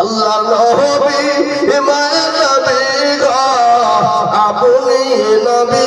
আল্লাহ নবী মায়া নবী গো। আপনি নবী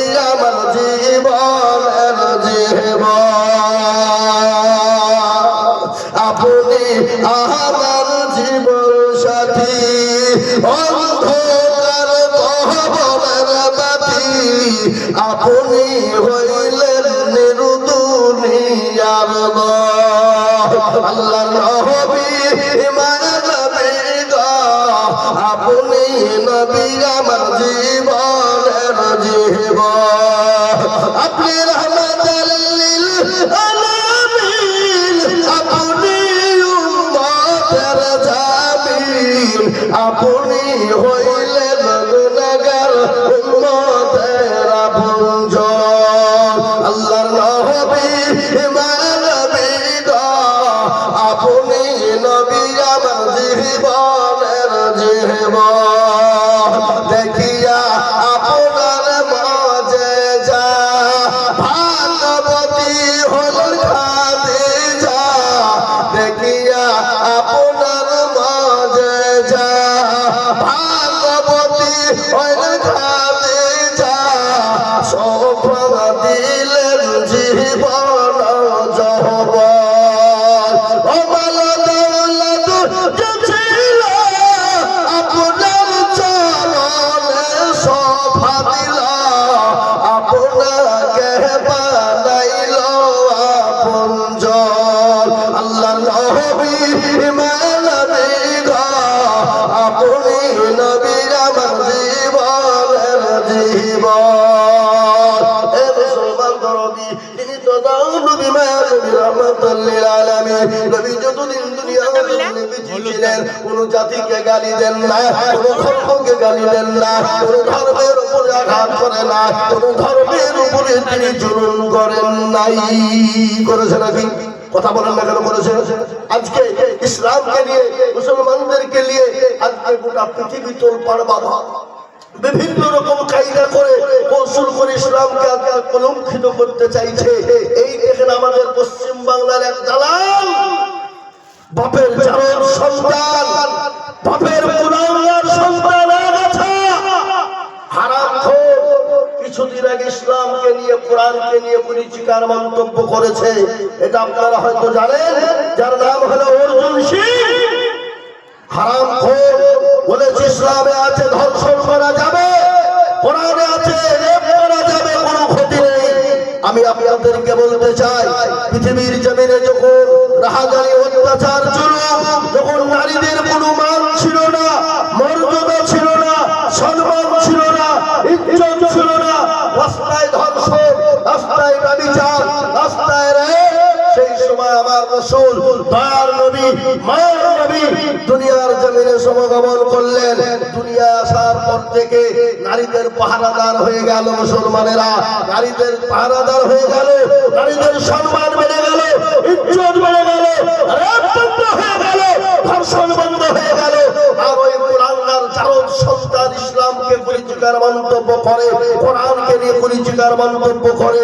আপনি হইলেন গুনাহগার উম্মতের নবী যতদিন দুনিয়া ছিলেন কোন? জাতিকে গালি দেন না কোন ধর্মকে গালি দেন না কোন ধর্মের উপরে আঘাত করে না কোন ধর্মের উপরে তিনি জুলুম করেন নাই। করেছে নাকি? কথা বলেন না কেন করেছে আজকে ইসলামকে নিয়ে মুসলমানদেরকে নিয়ে আজকে গোটা পৃথিবী তোল পার বাবা বিভিন্ন রকম কায়দা করে কৌশল করে ইসলামকে আজকে কলঙ্কিত করতে চাইছে। এই দেখেন আমাদের পশ্চিম বাংলার এক দালাল, বাপের জানোর সন্তান, বাপের পুরানোর সন্তান কিছুদিন আগে ইসলামকে নিয়ে, কোরআনকে নিয়ে মন্তব্য করেছে। এটা আপনারা হয়তো জানেন বলেছে, ইসলামে আছে, ধর্ষণ করা যাবে, কোরআনে আছে, রেপ করা যাবে, কোনো ক্ষতি নেই। আমি আপনাদেরকে বলতে রসুল, দয়ার নবী, মায়ের নবী দুনিয়ার জমিনে সমগমন করলেন। দুনিয়া আসার পর থেকে নারীদের পাহারাদার হয়ে গেল মুসলমানেরা। নারীদের পাহারাদার হয়ে গেল, নারীদের সম্মান বেড়ে গেল, ইজ্জত বেড়ে গেল হয়ে গেল, ধর্ষণ বন্ধ হয়ে গেল। আর ওই কোরআনার চারণ সন্তান মন্তব্য করে, কোরআনকে নিয়ে পরিচিকার মন্তব্য করে।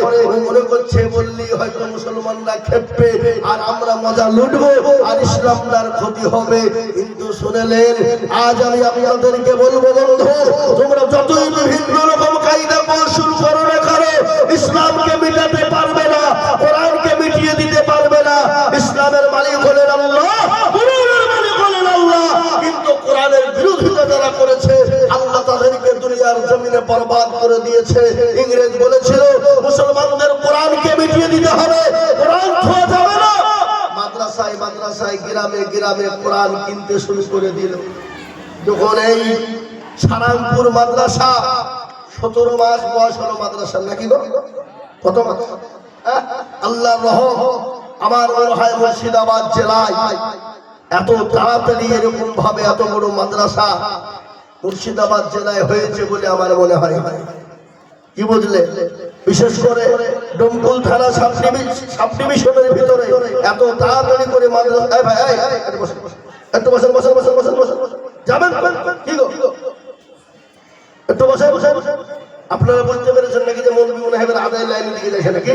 মনে করছে বললি হয়তো মুসলমানরা খেপবে আর আমরা মজা লুটবো, আর ইসলামদার ক্ষতি হবে। কিন্তু শুনেলেন, আজ আমি আপনাদেরকে বলব বন্ধু, তোমরা যতই বিভিন্ন রকম কায়দা কৌশল করো না করো ইসলামকে মিটাতে পারবে না, কোরআনকে মিটিয়ে দিতে পারবে না। ইসলামের মালিক হলেন আল্লাহ, কোরআনের মালিক হলেন আল্লাহ। কিন্তু কোরআনের বিরোধিতা যারা করেছে দুনিয়ার জমিনে বরবাদ করে দিয়েছে। ইংরেজ বলেছিল, মুসলমানদের কোরআনকে মিটিয়ে দিতে হবে। মাদ্রাসায় মাদ্রাসায়, গ্রামে গ্রামে কোরআন কিনতে শুরু করে দিল। যখন এই সারাংপুর মাদ্রাসা সতেরো মাস বয়স হলো মাদ্রাসা নাকি কত মাস? আল্লাহ রহম আমার মনে হয় মুর্শিদাবাদ জেলায় এত তাড়াতাড়ি এরকম ভাবে এত বড় মাদ্রাসা মুর্শিদাবাদ জেলায় হয়েছে বলে আমার মনে হয়। কি বুঝলে? বিশেষ করে ডোমকুল থানা সাবডিভিশনের ভিতরে এত তাড়াতাড়ি করে আপনারা বুঝতে পেরেছেন নাকি যে মনে আদায় লাইনের দিকে দেখে নাকি?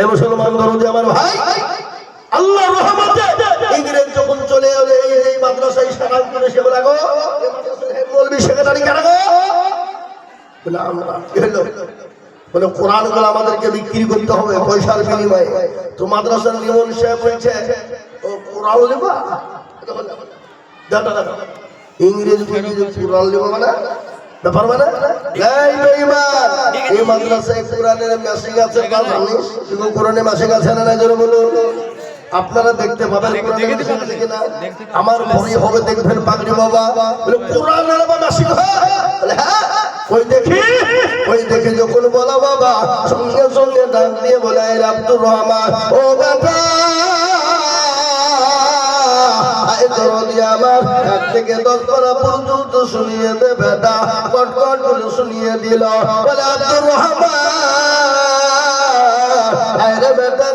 এ মুসলমান আমার ভাই আল্লাহ ইংরেজ যখন চলে এলে আমাদেরকে বিক্রি করতে হবে পয়সার বিনিময়ে। তো মাদ্রাসার লিমন সাহেব বলছে ইংরেজ কোরআন নেবা মানে? ব্যাপার মানে? এই বেঈমান কোরআনে মেসেজ আছে না বলুন আপনারা দেখতে পাবেন কোরআনে আমার ভরি হবে দেখবেন পাগড়ি বাবা। বলে হ্যাঁ ওই দেখি ওই দেখে যখন বলা বাবা সঙ্গে সঙ্গে ডাক দিয়ে বলে আব্দুর রহমান ও বেটা আমার এক থেকে দশ পারা পর্যন্ত শুনিয়ে দে বেটা। কট কট করে শুনিয়ে দিল। বলে আব্দুর রহমান আয় রে বেটা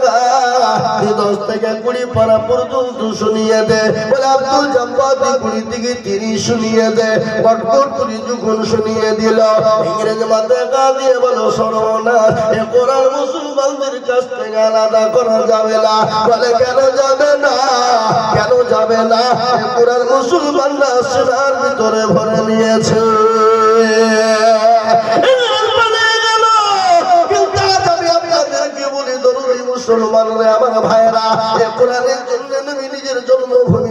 কুড়ি পারা পর্যন্ত শুনিয়ে দে। বলে আব্দুল জব্বার তুই কুড়ি থেকে তিরিশ শুনিয়ে দে। কট কট করে যখন শুনিয়ে দিল, ইংরেজ মাথায় গা দিয়ে বলো, সর্বনাশ, এ কোরআন মুসলমানদের কাছ থেকে আলাদা করা যাবে না। বলে, কেন যাবে না? কেন যাবে না? কোরআন মুসলমানরা সোনার ভিতরে ভরে নিয়েছে। মুসলমানরা আমার ভাইরা কোরআনের জন্য আমি নিজের জন্মভূমি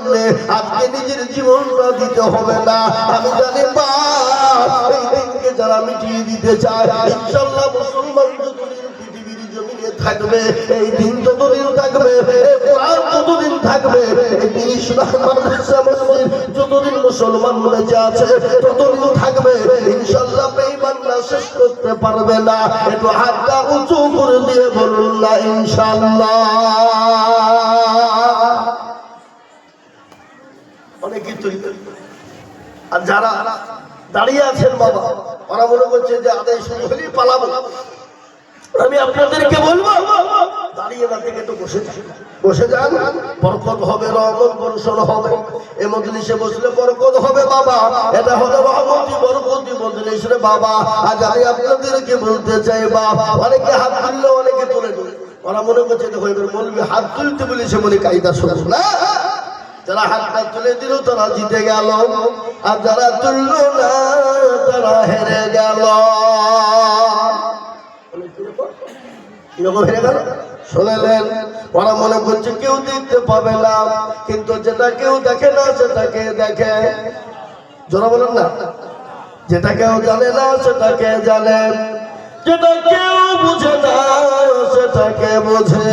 আজকে নিজের জীবনটা দিতে হবে না। আমি জানি বা এই দিনকে যারা মিটিয়ে দিতে চায় ইনশাল্লাহ মুসলমান থাকবে, এই দিন থাকবে যতদিন থাকবে যতদিন মুসলমান বেঁচে আছে, ততদিন থাকবে। ইনশাল্লাহ বেঈমানরা শেষ করতে পারবে না। একটু হাতটা উঁচু করে দিয়ে বলুন না ইনশাল্লাহ অনেকে তৈরি আর যারা দাঁড়িয়ে আছেন বাবা, ওরা মনে করছে যে আদায় হলেই পালাবো। আমি আপনাদেরকে বলব, দাঁড়িয়ে বসে যান। বরকত হবে হবে। এ বসলে বরকত হবে বাবা। বাবা। আপনাদেরকে বলতে চাই বাবা অনেকে হাত তুললে অনেকে তুলে ওরা মনে করছে হাত তুলতে বলেছে মনে কায়দা শুনুন না যারা হাতটা তুলে দিল, তারা জিতে গেল। আর যারা তুললো না, তারা হেরে গেল। হেরে গেল? শুনলেন, ওরা মনে করছে কেউ দেখতে পাবে না, কিন্তু যেটা কেউ দেখে না, সেটাকে দেখে। জোরা বলেন না। যেটা কেউ জানে না, সেটাকে জানে। যেটা কেউ বুঝে না, সেটাকে বোঝে।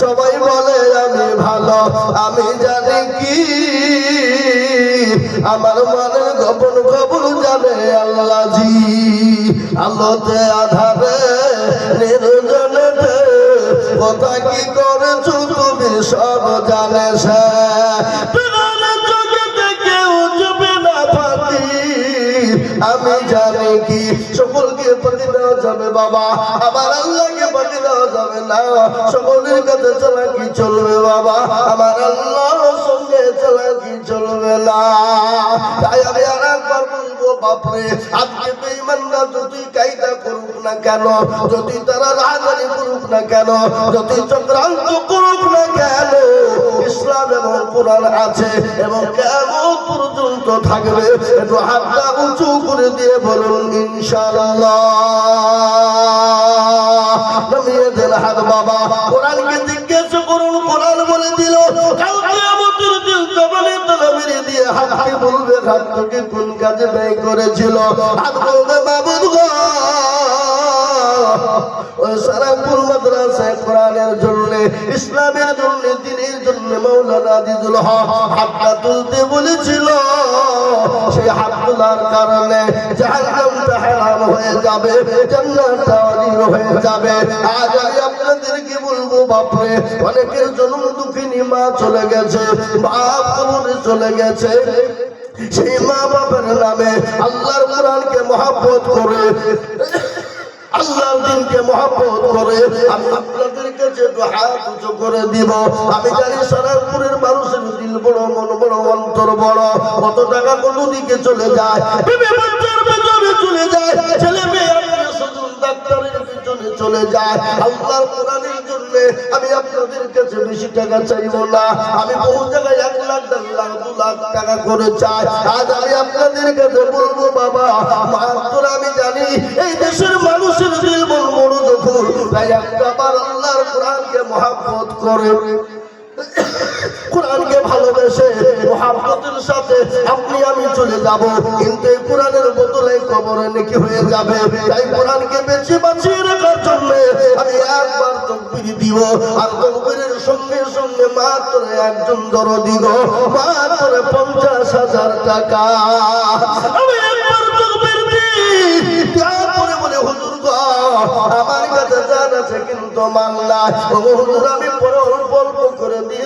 সবাই বলে, আমি ভালো, আমি জানি কি। আমার মনে গোপন খবর জানে আল্লাহ জি আলোতে, আধারে নির্জনেতে কথা কি করেছ তুমি সব জানে সে। আমি জানি কি সকলকে প্রতি দেওয়া যাবে বাবা। আমার আল্লাহকে প্রতি দেওয়া যাবে না। সকলের কাছে চলা কি চলবে বাবা? আমার আল্লাহ যদি তারা রাজানি করুক না কেন, যদি চক্রান্ত করুক না কেন, ইসলাম এবং কোরআন আছে এবং কেমন পর্যন্ত থাকবে। একটু হাতটা উঁচু করে দিয়ে বলুন, ইনশাআল্লাহ। নামিয়ে দেন হাত বাবা। কোরআনকে জিজ্ঞেস করুন, কোরআন বলে দিল হাতকে বলবে হাত তোকে কোন কাজে ব্যয় করেছিল? হাত বলবে বাবুর ওই সারাপুর মাদ্রাসায় কোরআনের জন্য, ইসলামের জন্য, দিনের জন্য মৌলানা দিদুল হাতটা তুলতে বলেছিল। সেই হাত তোলার কারণে জাহান্নামটা হারাম হয়ে যাবে, জান্নাতটা অধীন হয়ে যাবে। আজ আমি আপনাদেরকে বলব অনেকের জন্ম দুঃখিনী মা চলে গেছে, বাপ চলে গেছে। সেই মা বাবার নামে আল্লাহর কোরআনকে মহাব্বত করে আল্লাহর দিনকে মহাব্বত করে আমি আপনাদেরকে যে হাত উঁচু করে দিব, আমি জানি সারাপুরের মানুষের দিল বড়, মন বড়, অন্তর বড়। কত টাকা কোন দিকে চলে যায়? চলে যায়। ছেলে মেয়ে ডাক্তারের পিছনে চলে যায়। আল্লাহর কোরআনের জন্য আমি আপনাদের কাছে বেশি টাকা চাইব না। আমি বহু জায়গায় এক লাখ, দেড় লাখ, দু লাখ টাকা করে চাই। আজ আমি আপনাদের কাছে বলব, বাবা, মাত্র আমি জানি এই দেশের মানুষের দিল বড় দখল তাই একটা আল্লাহর কোরআনকে মহাব্বত করে। কোরআনকে ভালোবেসে মহাব্বতের সাথে আপনি আমি চলে যাব, কিন্তু কোরআনের বদলে কবরে নাকি হয়ে যাবে। তাই কোরআনকে বেঁচে বাঁচিয়ে রাখার জন্য আমি একবার তকবির দিব, আর তকবিরের সঙ্গে সঙ্গে মাত্র একজন দরদি গো, মাত্র পঞ্চাশ হাজার টাকা। আমি একবার তকবির দিই, তারপরে বলে, হুজুর গো, আমার কাছে জান আছে, কিন্তু মাল্লা ও হুজুর, আমি পরে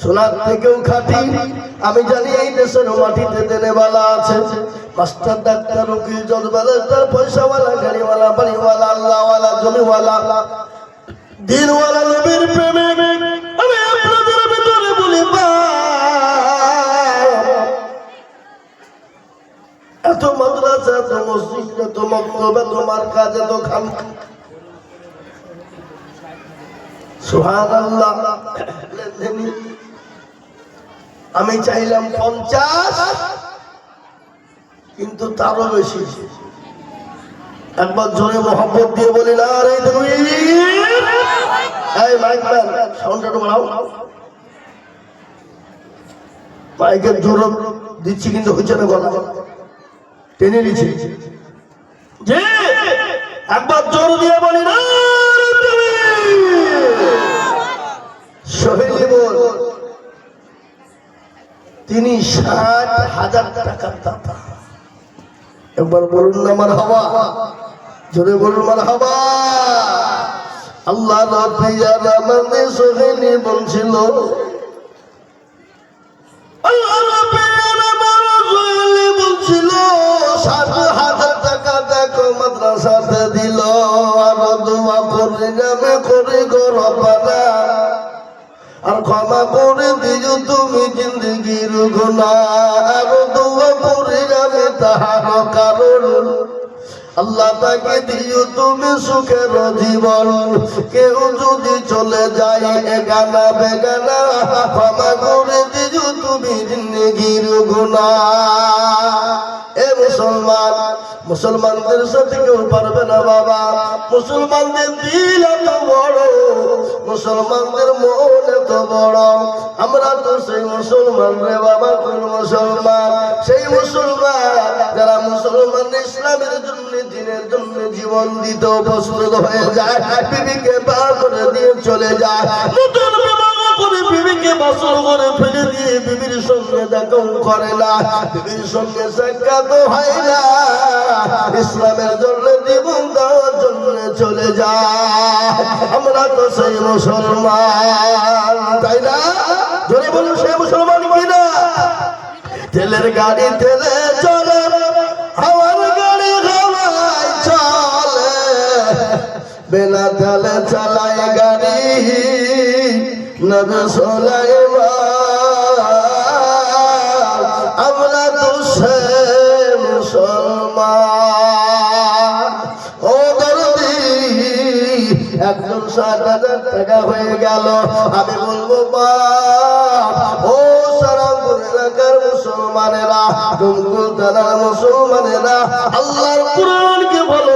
সোনার থেকেও খাটি, আমি জানি এই দেশের মাটিতে দেনেওয়ালা আছে। মাস্টার, ডাক্তার, উকিল জজবালার পয়সাওয়ালা, গাড়িওয়ালা, বাড়িওয়ালা, আল্লাহওয়ালা, জমিওয়ালা। দিনওয়ালা নবীর প্রেমে আমি আপনাদের ভিতরে বলি এত মাদ্রাসা, এত মসজিদ, এত মক্তব, এত মার্কাজ, এত খান সুবহানাল্লাহ। লেনদেনি। আমি চাইলাম পঞ্চাশ, কিন্তু তারও বেশি। একবার জোরে মোহাম্মত দিয়ে বলি, না রে তুমি জোর দিচ্ছি, কিন্তু হচ্ছে না টেনে নিচ্ছি। যে একবার দিয়ে বলি, না বল তিনি ষাট হাজার টাকার দাতা। একবার বলুন না আমার হাওয়া জোরে বলুন আমার হাওয়া আল্লাহ আমাদের সোহেলি বলছিল দিল, আর আর ক্ষমা করে তুমি জিন্দগির আল্লাহ তাকে দিও তুমি সুখের জীবন। কেউ যদি চলে যায় এগানা বেগানা করে দিও তুমি জিন্দগির গুণা এ মুসলমান মুসলমানদের সাথে কেউ পারবে না বাবা। মুসলমানদের দিল এত বড়, মুসলমানদের মন এত বড়। আমরা তো সেই মুসলমান রে বাবা, কোন মুসলমান? সেই মুসলমান যারা মুসলমান ইসলামের জন্য, দিনের জন্য জীবন দিতে প্রস্তুত হয়ে যায় বিবিকে বার করে দিয়ে চলে যায়। করে বিবিকে বছর করে ফেলে দিয়ে বিবির সঙ্গে দেখা করে না। বিবির সঙ্গে সাক্ষাৎ হয় না। ইসলামের জন্য জীবন দেওয়ার জন্য চলে যায় আমরা তো সেই মুসলমান, তাই না? জোরে বলুন, সেই মুসলমান কিনা তেলের গাড়ি তেলে চলে, হাওয়ার গাড়ি হাওয়ায় চলে। বেলা তেলে চালায় গাড়ি। নবে সোলাই আমরা তো সে মুসলমান। ও দরদি, একজন ষাট হাজার হয়ে গেল। আমি বলব বা ও সারাপুর এলাকার মুসলমানেরা, ডুমকুল থানার মুসলমানেরা, আল্লাহর কোরআনকে একজন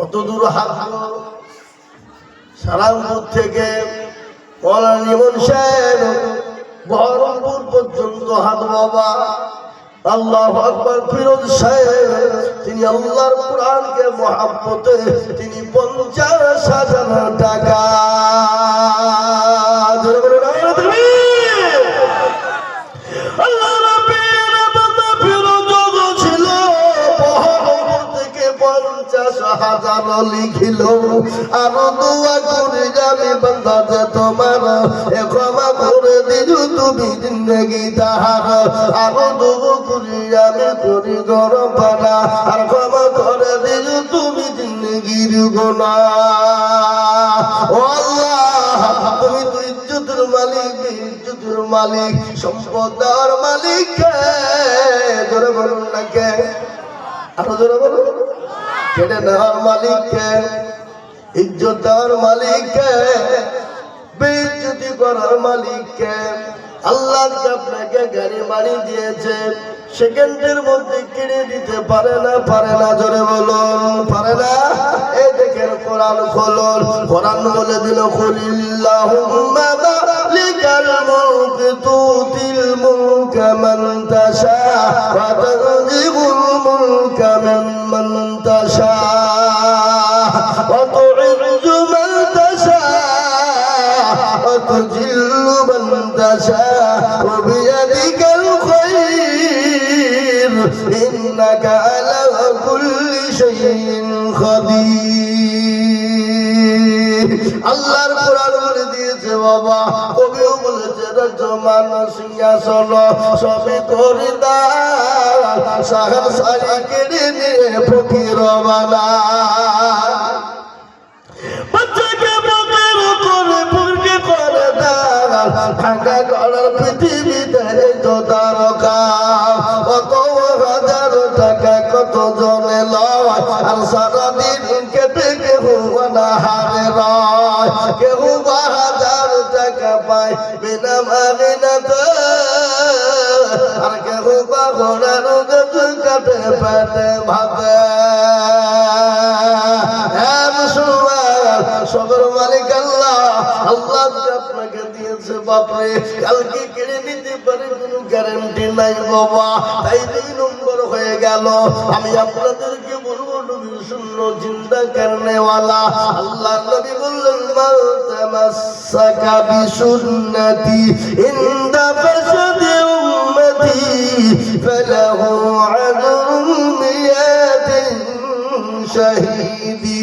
কত দূর হাঁটলো? সালামপুর থেকে বহরমপুর পর্যন্ত হাত বাবা। আল্লাহ আকবর, ফিরোজ সাহেব, তিনি আল্লাহর কোরআনকে মহাব্বতে তিনি পঞ্চাশ হাজার টাকা। হাজার লিখিল আরও দোয়া করে যাবে বান্দা যে তোমার। ক্ষমা করে দিল তুমি জিন্দগি তাহার। আরও দোয়া করে আমি করি গরম পানা। আর ক্ষমা করে দিল তুমি জিন্দগির গোনা ও আল্লাহ, তুমি তো ইজ্জতের মালিক ইজ্জতের মালিক, সম্পদার মালিক কে? জোরে বলুন না কে? আরও জোরে বলুন। কেটে নেওয়ার মালিক কে ইজ্জত দেওয়ার মালিক কে বেইজ্জতি করার মালিক কে আল্লাহ আপনাকে গাড়ি বাড়ি দিয়েছে, সেকেন্ডের মধ্যে কিনে দিতে পারে না পারে না, জোরে বলুন, পারে না? এই দেখেন কোরআন খোলন, কোরআন বলে দিল খুলিল্লাহুম্মা মালিকাল মুলক তুতিল মুলকা মান তাশা ওয়া ইন্নাকা আলা কুল্লি শাইইন খাদির। আল্লাহর কোরআন বলে দিয়েছে, বাবা। কবিও বলেছে রজমান সিংহাসন সবে করে দান সাহার সারি কেড়ে নিয়ে ফকির বানা তারকা কত হাজার টাকা, কত জনে লয়। আর সারাদিন কেটে কেহ হারে রয়। কেহ বা হাজার টাকা পায় বিনা মাগিনাতে। আর কেহ বা ঘোড়ার কাটে পেটে ভাতে। হ্যাঁ সবর মালিক আল্লাহ। আল্লাহ আপনাকে দিয়েছে বাপরে, কালকে কেড়ে নিতে পারে কোনো গ্যারান্টি নাই বাবা। তাই দুই নম্বর হয়ে গেল, আমি আপনাদেরকে বলব নবী শূন্য চিন্তা করনেওয়ালা আল্লাহ নবী বললেন, মাল তামাসসাকা বিসুন্নতি ইনদা ফাসাদি উম্মতি, ফালাহু আজরুন মিয়াতিন শাহিদি।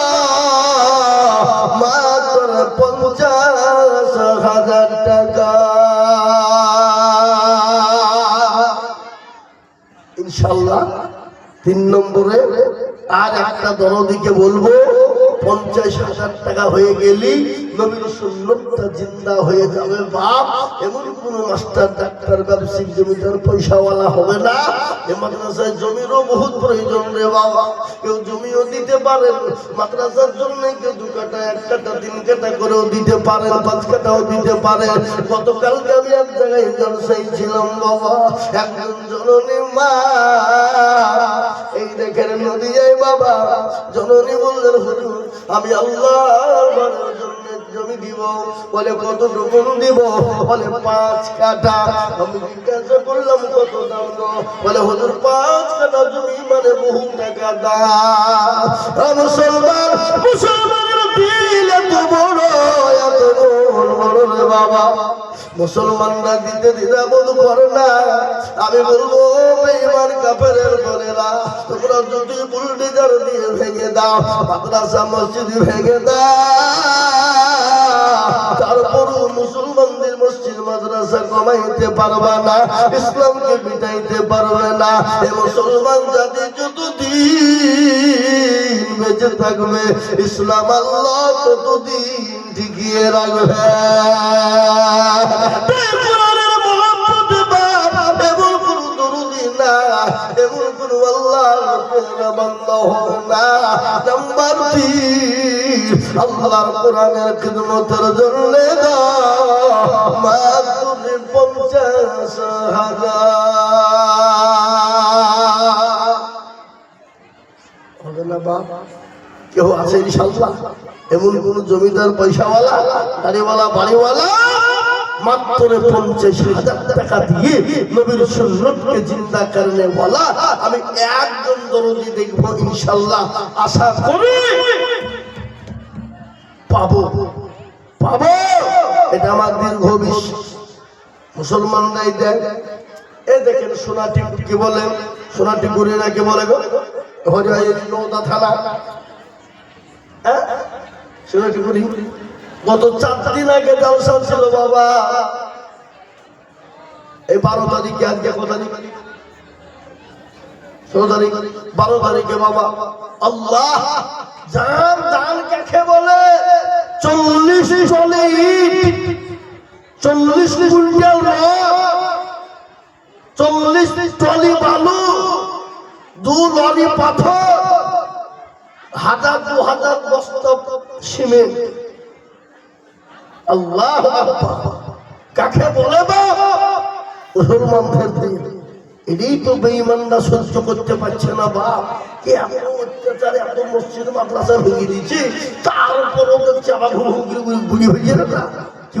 তিন নম্বরে আর একটা দলদিকে বলব পঞ্চাশ হাজার টাকা হয়ে গেলি নবীর সুন্নতটা জিন্দা হয়ে যাবে বাপ, এমন কোন মাস্টার, ডাক্তার ব্যবসায়িক জমিদার, পয়সাওয়ালা হবে না। এ মাদ্রাসায় জমিরও বহুত প্রয়োজন রে বাবা। কেউ জমিও দিতে পারেন, মাদ্রাসার জন্য কেউ দু কাটা, এক কাটা, তিন কাটা করেও দিতে পারেন, পাঁচ কাটাও দিতে পারেন। গতকালকে আমি এক জায়গায় জলসাই ছিলাম বাবা। একজন জননী মা, এই দেখেন নদী যায় বাবা। জননী বললেন, হুজুর, আমি জন্য জমি দিব, বলে কত রকম দিব, বলে পাঁচ কাটা আমি জিজ্ঞাসা করলাম, কত দাম বলে, হুজুর, পাঁচ কাটা জমি মানে বহু টাকা দা মুসলমান মুসলমান দিল এত বড় রে বাবা। মুসলমানরা দিতে দ্বিধাবোধ করে না। আমি বলব, বেঈমান কাফেরের বলেরা তোমরা যদি বুলডোজার দিয়ে ভেঙে দাও, মাদ্রাসা, মসজিদ ভেঙে দাও। মাদ্রাসা কমাইতে পারবে না, ইসলামকে মিটাইতে পারবে না। এ মুসলমান জাতি যতদিন বেঁচে থাকবে, ইসলাম আল্লাহ ততদিন টিকিয়ে রাখবে। কোনো আল্লাহর কোরআনের খিদমতের জন্য হাজার কেউ আছে ইনশাল্লাহ? এমন কোন জমিদার পয়সাওয়ালা গাড়িওয়ালা বাড়িওয়ালা? মাত্র পঞ্চাশ হাজার টাকা দিয়ে নবীর সুন্নতকে জিন্দা করনে বলা, আমি একজন দরদি দেখব ইনশাল্লাহ, আশা করি। পাবো। পাবো। এটা আমার দীর্ঘ বিশ্বাস মুসলমানরাই দেয়। এ দেখেন সোনাটি কি বলেন সোনাটি না কি বলে নৌদা থানা। গত চার দিন আগে জলসা ছিল বাবা। এই বারো তারিখে আজকে কত ষোলো তারিখ। বারো তারিখে বাবা আল্লাহ জান জান কাকে বলে? চল্লিশ চলে ইট চল্লিশ কুইন্টাল চল্লিশ টলি বালু দু লরি পাথর হাজার দু হাজার বস্তা সিমেন্ট আল্লাহ। কাকে বলে বা মুসলমানদের দিন এটাই তো বেঈমানরা সহ্য করতে পারছে না বাপ কে এত অত্যাচার এত মসজিদ মাদ্রাসা ভেঙে দিয়েছে তার উপরও দেখছে আবার ঘুরে ঘুরে ঘুরে ভেঙে না কি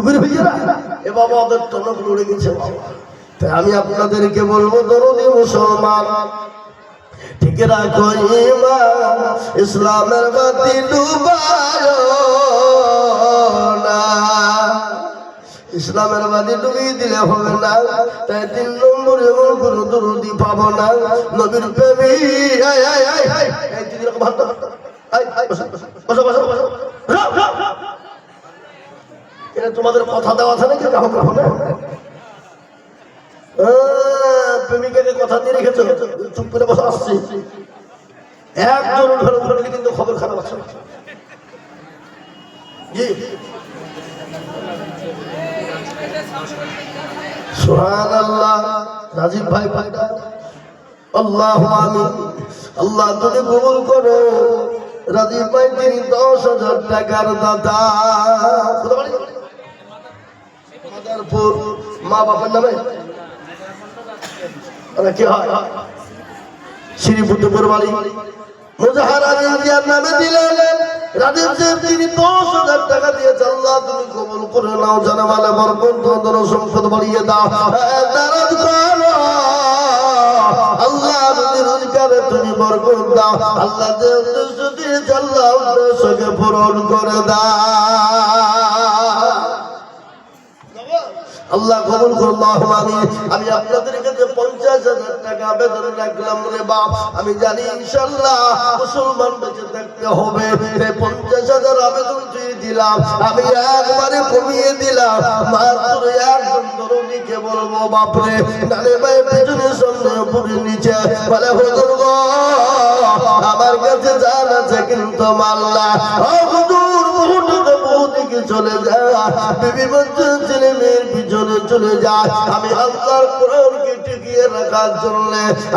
আমি আপনাদেরকে বলব, দরদি মুসলমান, ঠিক রাখো ইমান, ইসলামের বাতি ডুবায় না। ইসলামের বাদী ডুবিয়ে দিলে হবে না, তাই তিন নম্বর এমন কোন দরদি পাবো না। নবীর প্রেমী আয় আয় আয় আয় এই দিদি রকম হাত ধরো। আয়, আয়, বসো, বসো, বসো, বসো, বসো। রাও, রাও, রাও। এটা তোমাদের কথা দেওয়া আছে নাকি? কাহো কাহো না প্রেমিকাকে কথা দিয়ে রেখেছো? চুপ করে বসে আসছি। একজন উঠে উঠলে কিন্তু খবর খারাপ আছে। জি সুহান আল্লাহ রাজীব ভাই ভাইটা আল্লাহ আমি আল্লাহ তুমি কবুল করো, রাজীব ভাই, তিনি দশ হাজার টাকার দাদা মাদারপুর মা বাবার নামে? কি হয়? শ্রীপুর বাড়ি। মুজাহার আলী জিয়ার নামে দিলেন। রাজীব সাহেব তিনি দশ হাজার টাকা দিয়েছে, আল্লাহ তুমি কবুল করে নাও পূরণ করে দাও। আল্লাহ কবুল করুন আমি আমি আপনাদের কাছে পঞ্চাশ হাজার টাকা আবেদন রাখলাম রে বাপ। আমি জানি ইনশাল্লাহ মুসলমান বেঁচে থাকতে হবে। পঞ্চাশ হাজার আবেদন তুই দিলাম, আমি একবারে কমিয়ে দিলাম। মাত্র একজন তরুণীকে বলব বাপরে নালে ভাই পেছনে সামনে উপরে নিচে বলে, হুজুর গো, আমার কাছে জান আছে কিন্তু মাল্লা। হুজুর বহু টাকা দিকে চলে যায়। ছেলে মেয়ের পিছনে চলে যায়। আমি আল্লাহর কোরআনকে টিকিয়ে রাখার জন্য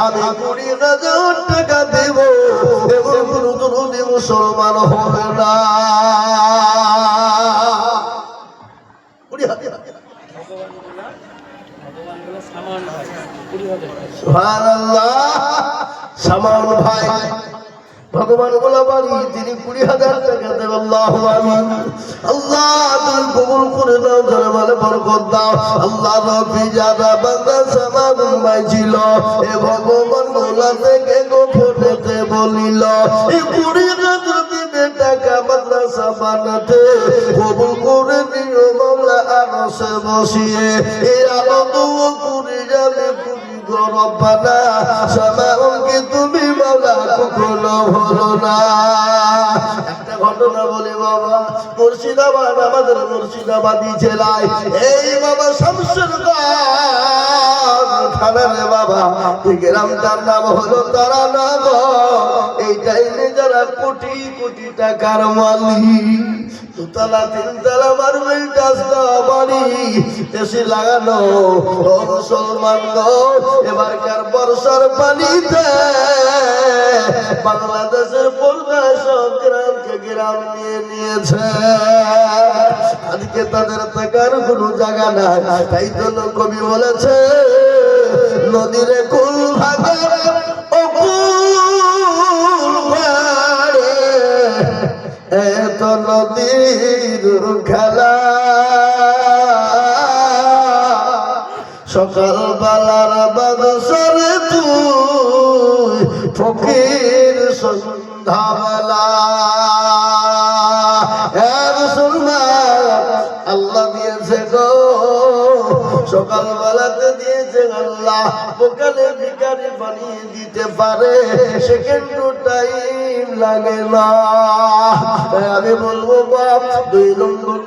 আমি কুড়ি হাজার টাকা দেব এবং কোনো দুরুদি মুসলমান হবে না। সামান ভাই। ভগবান গোলাবাড়ি তিনি কুড়ি হাজার টাকা দেন, আল্লাহ আল্লাহ তুমি কবুল করে দাও ধরে মানে বরকত দাও। আল্লাহ রবি যারা বান্দা সামান ভাই ছিল, এ ভগবান গোলা থেকে গোপনেতে বলিল এই কুড়ি হাজার দিবে টাকা মাদ্রাসা বানাতে, কবুল করে দিও মাওলা আরশে বসিয়ে। এই আনন্দ কুড়ি যাবে গো রব্বানা সামাউনকে তুমি মাওলা কখনো ভুলো না। ঘটনা বলি বাবা, মুর্শিদাবাদ আমাদের মুর্শিদাবাদী জেলায়। এই বাবা শামসুর বাবা নাম হলো তারা এই টাইমে যারা কোটি কোটি টাকার দুতলা, তিনতলা মার্বেল বাড়ি এসে লাগানো ও গো, এবারকার বর্ষার পানিতে বাংলাদেশের পর্দায় সব গ্রাম নিয়ে নিয়েছে। আজকে তাদের থাকার কোনো জায়গা নাই। তাই জন্য কবি বলেছে, নদীর কুল ভাগে এত নদীর খেলা। সকাল বেলার বাদসরে তুই ফকির সন্ধ্যাবেলা সকাল বেলাতে দিয়েছে আল্লাহ, বোকালে ভিকারি বানিয়ে দিতে পারে। সেকেন্ড টাইম লাগে না। আমি বলব, বাপ, দুই নম্বর।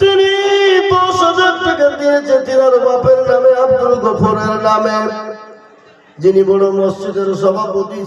তিনি দশ হাজার টাকা দিয়েছে, তিনার বাপের নামে, আব্দুল গফরের নামে। যিনি বড় মসজিদের সভাপতি।